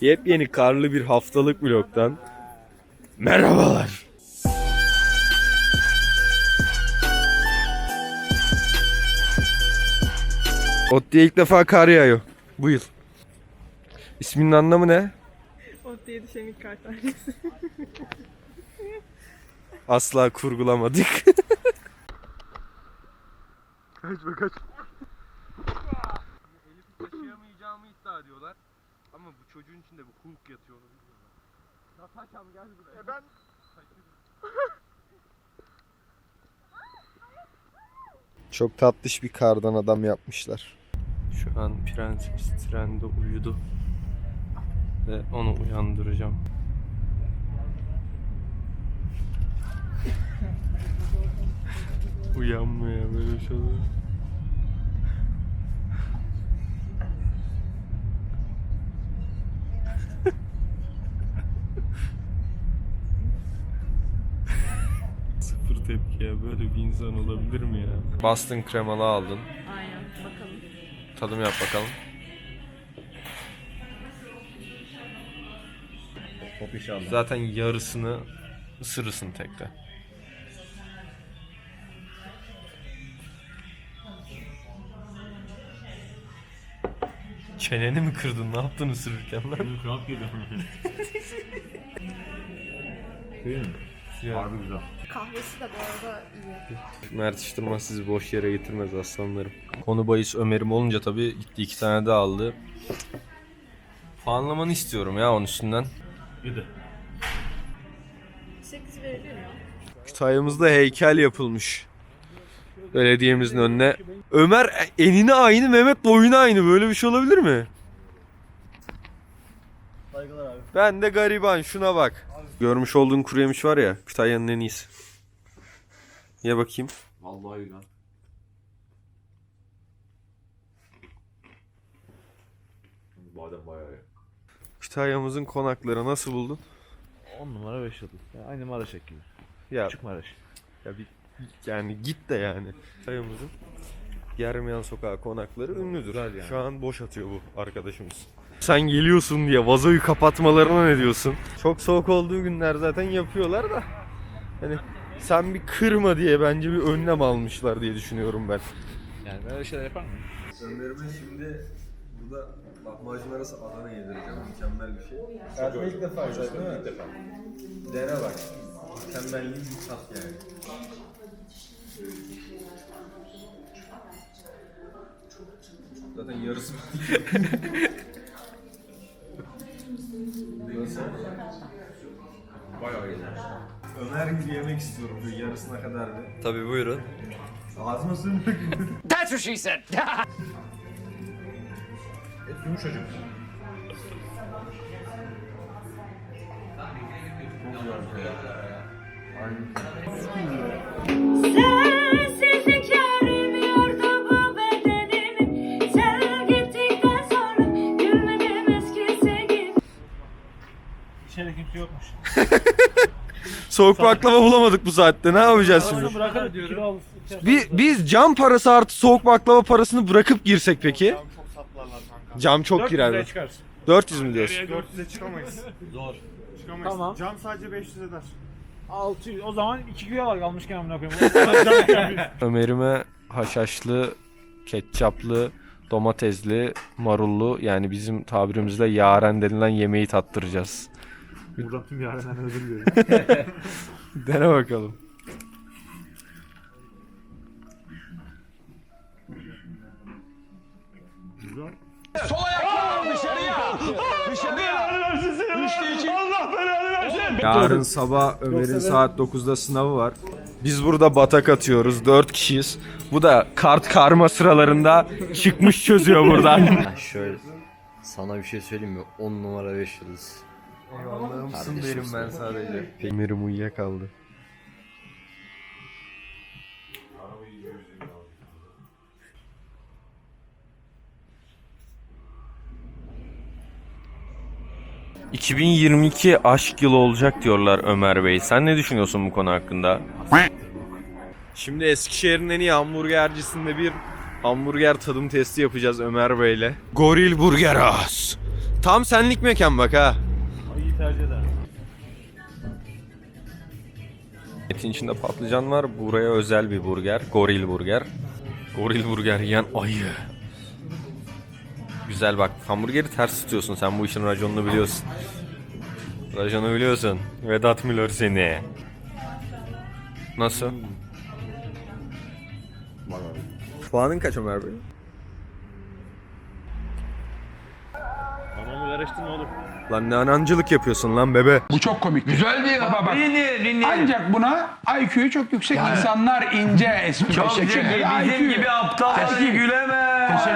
Yepyeni karlı bir haftalık vlogtan merhabalar. Otti'ye ilk defa kar yağıyor bu yıl. İsminin anlamı ne? Ot diye düşen ilk kar tanesi. Asla kurgulamadık. kaçma kaç. Elif'i taşıyamayacağımı iddia ediyorlar. Ama bu çocuğun içinde bu Hulk yatıyor onu bilmiyorlar. Natasha'm gel buraya. ben... Çok tatlış bir kardan adam yapmışlar. Şu an prenses trende uyudu. Ve onu uyandıracağım. Uyanmıyor böyle bir şey olur. Sıfır tepki ya böyle bir insan olabilir mi ya? Boston kremalı aldın. Aynen bakalım. Tadım yap bakalım. Hop inşallah. Zaten yarısını ısırırsın tekte. Çeneni mi kırdın? Ne yaptın ısırırken lan? Kramp geliyor. Değil mi? Harbi güzel. Kahvesi de bu arada iyi. Mert Iştırmaz sizi boş yere getirmez aslanlarım. Konu bahis Ömer'im olunca tabii gitti iki tane de aldı. Puanlamanı istiyorum ya onun üstünden. Yedi. 8 verilir ya. Kütahya'mızda heykel yapılmış. Belediyemizin önüne. Ömer enine aynı, Mehmet boyuna aynı. Böyle bir şey olabilir mi? Saygılar abi. Ben de gariban şuna bak. Görmüş olduğun kuru yemiş var ya Kütahya'nın en iyisi. Ye bakayım. Vallahi güzel. Badem bayağı iyi. Kütahya'mızın konakları nasıl buldun? 10 numara 5 yıldız. Yani aynı Maraş gibi. Ya, Küçük Maraş. ya bir yani git de yani. Kütahya'mızın Germeyan Sokağı konakları ünlüdür. Güzel yani. Şu an boş atıyor bu arkadaşımız. Sen geliyorsun diye vazoyu kapatmalarına ne diyorsun? Çok soğuk olduğu günler zaten yapıyorlar da. Hani sen bir kırma diye bence bir önlem almışlar diye düşünüyorum ben. Yani böyle şeyler yapar mı? Ömer'ime şimdi burada lahmacun arası Adana yedireceğim. Mükemmel bir şey. Hayatımda ilk defa yiyeceğiz değil mi? İlk defa. Dene bak. Mükemmelliğin bir tat yani. Zaten yarısı Nasıl? yemek istiyorum böyle yarısına kadar da. Tabii buyurun. Ağzıma sığmıyor gibi. That's what she said. Et yumuşacık. Sensizlik yarmıyordu bu bedenim Sen gittikten sonra gülmedim eskisi gibi İçeride kimse yokmuş. Soğuk baklava bulamadık bu saatte. Ne yapacağız şimdi? Bırakın biz cam parası artı soğuk baklava parasını bırakıp girsek peki? Çok saplarlar kanka. Cam çok 400 girer. çıkarsın. 400 mü diyorsun? 400'e çıkamayız. Zor. Çıkamayız. Tamam. Cam sadece 500 eder. 600. O zaman 2 kilo var kalmışken amına koyayım. Ömer'ime haşhaşlı, ketçaplı, domatesli, marullu yani bizim tabirimizle yaren denilen yemeği tattıracağız. Buradan tüm yarından özür diliyorum. Dene bakalım. Güzel. Yarın sabah Ömer'in saat 9'da sınavı var. Biz burada batak atıyoruz. 4 kişiyiz. Bu da kart karma sıralarında çıkmış çözüyor buradan. Şöyle sana bir şey söyleyeyim mi? 10 numara 5 yıldız. Allah'ımsın Kardeşim benim ben sadece. Ömer'im uyuyakaldı. ...2022 aşk yılı olacak diyorlar Ömer Bey. Sen ne düşünüyorsun bu konu hakkında? Şimdi Eskişehir'in en iyi hamburgercisinde bir hamburger tadım testi yapacağız Ömer Bey'le. Goril Burger House. tam senlik mekan bak ha. Tercih eder. Etin içinde patlıcan var. Buraya özel bir burger. Goril burger. Goril burger yiyen ayı. Güzel bak. Hamburgeri ters tutuyorsun. Sen bu işin raconunu biliyorsun. Raconu biliyorsun. Vedat Milor seni. Nasıl? Puanın kaç Ömer Bey? Anamı karıştırma oğlum. Lan ne anancılık yapıyorsun lan bebe. Bu çok komik. Güzel değil Baba bak. Ancak buna IQ'yu çok yüksek insanlar ince espri çok şekilleri. Bizim gibi aptal gülemez.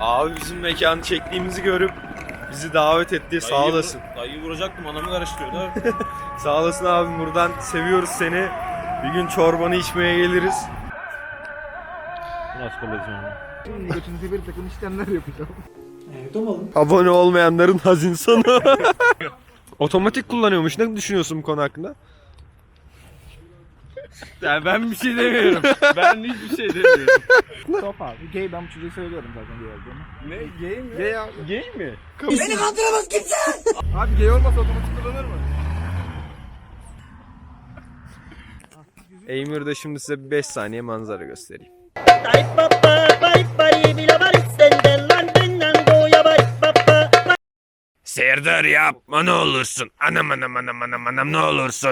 Abi bizim mekanı çektiğimizi görüp bizi davet etti. Sağ olasın. Dayıyı vuracaktım anamı karıştırıyordu. Sağ olasın abim buradan seviyoruz seni. Bir gün çorbanı içmeye geliriz. Nasıl kolajım Abone olmayanların hazin sonu. Otomatik kullanıyormuş. Ne düşünüyorsun bu konu hakkında? Ya ben bir şey demiyorum. ben hiçbir şey demiyorum. Top abi. Gay ben bu çocuğu söylüyorum zaten gay olduğunu. Ne? Gay mi? Gay abi. Gay mi? Abi gay olmasa otomatik kullanır mı? Eymir'de şimdi size 5 saniye manzara göstereyim. Serdar yapma ne olursun. Anam anam anam anam anam ne olursun.